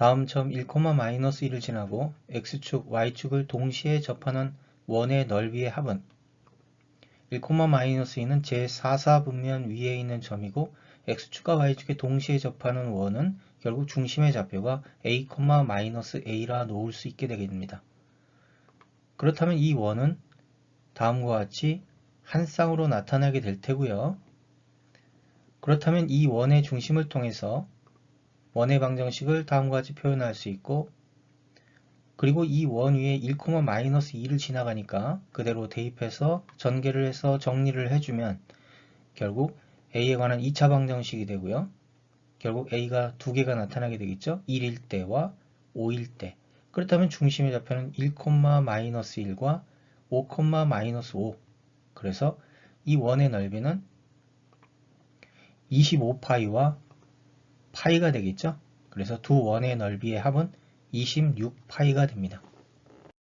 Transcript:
다음 점 1,-1을 지나고 x축, y축을 동시에 접하는 원의 넓이의 합은 1,-2는 제4사분면 위에 있는 점이고 x축과 y축에 동시에 접하는 원은 결국 중심의 좌표가 a,-a라 놓을 수 있게 되게 됩니다. 그렇다면 이 원은 다음과 같이 한 쌍으로 나타나게 될 테고요. 그렇다면 이 원의 중심을 통해서 원의 방정식을 다음과 같이 표현할 수 있고 그리고 이 원 위에 1,-2를 지나가니까 그대로 대입해서 전개를 해서 정리를 해주면 결국 a에 관한 2차 방정식이 되고요. 결국 a가 두 개가 나타나게 되겠죠. 1일 때와 5일 때. 그렇다면 중심의 좌표는 1,-1과 5,-5 그래서 이 원의 넓이는 25파이와 파이가 되겠죠. 그래서 두 원의 넓이의 합은 26파이가 됩니다.